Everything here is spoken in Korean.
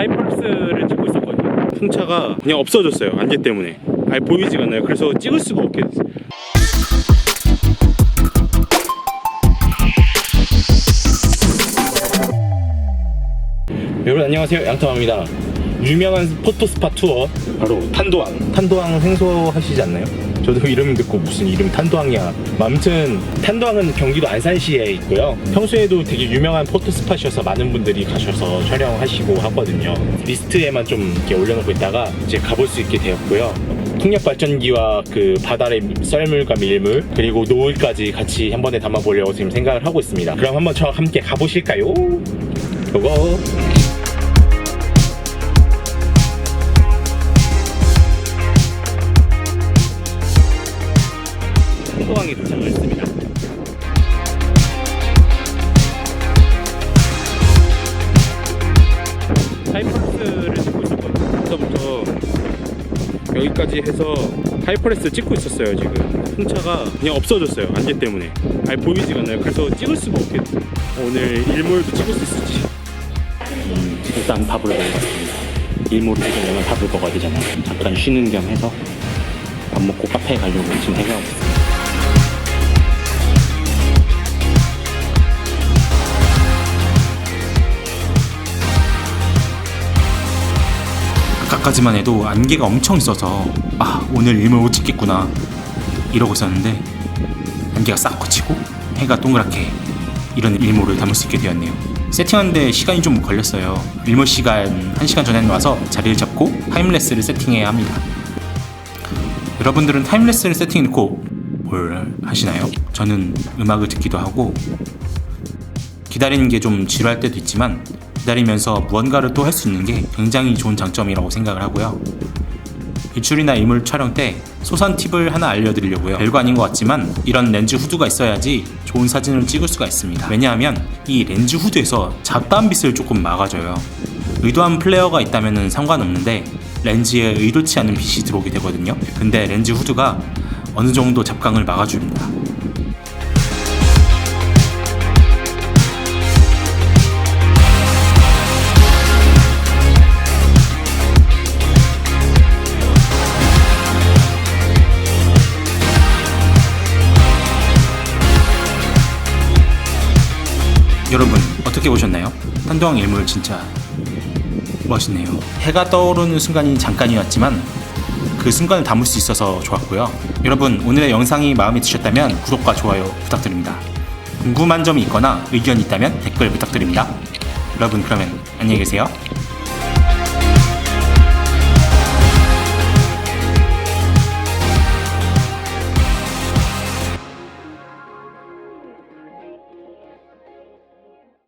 하이펄스를 찍고 있었거든요. 풍차가 그냥 없어졌어요. 안개 때문에. 아예 보이지가 않아요. 그래서 찍을 수가 없게 됐어요. 여러분 안녕하세요. 양tam입니다. 유명한 포토스팟 투어 바로 탄도항. 탄도항 생소하시지 않나요? 저도 이름 듣고 무슨 이름 탄도항이야. 뭐 아무튼 탄도항은 경기도 안산시에 있고요. 평소에도 되게 유명한 포토스팟이어서 많은 분들이 가셔서 촬영하시고 하거든요. 리스트에만 좀 이렇게 올려놓고 있다가 이제 가볼 수 있게 되었고요. 풍력 발전기와 그 바다의 썰물과 밀물 그리고 노을까지 같이 한 번에 담아보려고 지금 생각을 하고 있습니다. 그럼 한번 저와 함께 가보실까요? 고고! 포항에 도착을 했습니다. 하이퍼레스를 찍고 있었거든요. 그때부터 여기까지 해서 하이퍼레스 찍고 있었어요 지금. 풍차가 그냥 없어졌어요 안개 때문에. 아예 보이지가 않아요. 그래서 찍을 수가 없게 됐어요. 오늘 일몰도 찍을 수 있을지. 음, 일단 밥을 먹었습니다. 일몰을 찍으려면 밥을 먹어야 되잖아요. 잠깐 쉬는 겸 해서 밥 먹고 카페에 가려고 지금 생각하고 있어요. 아까까지만 해도 안개가 엄청 있어서 아 오늘 일몰 못 찍겠구나 이러고 있었는데 안개가 싹 거치고 해가 동그랗게 이런 일몰을 담을 수 있게 되었네요 세팅하는데 시간이 좀 걸렸어요 일몰 시간 1시간 전에 와서 자리를 잡고 타임레스를 세팅해야 합니다 여러분들은 타임레스를 세팅해놓고 뭘 하시나요? 저는 음악을 듣기도 하고 기다리는 게 좀 지루할 때도 있지만 기다리면서 무언가를 또 할 수 있는 게 굉장히 좋은 장점이라고 생각을 하고요. 일출이나 이물 촬영 때 소선 팁을 하나 알려드리려고요. 별거 아닌 것 같지만 이런 렌즈 후드가 있어야지 좋은 사진을 찍을 수가 있습니다. 왜냐하면 이 렌즈 후드에서 잡다한 빛을 조금 막아줘요. 의도한 플레어가 있다면 상관없는데 렌즈에 의도치 않은 빛이 들어오게 되거든요. 근데 렌즈 후드가 어느 정도 잡광을 막아줍니다. 여러분 어떻게 보셨나요? 탄도항 일몰 진짜 멋있네요. 해가 떠오르는 순간이 잠깐이었지만 그 순간을 담을 수 있어서 좋았고요. 여러분 오늘의 영상이 마음에 드셨다면 구독과 좋아요 부탁드립니다. 궁금한 점이 있거나 의견이 있다면 댓글 부탁드립니다. 여러분 그러면 안녕히 계세요.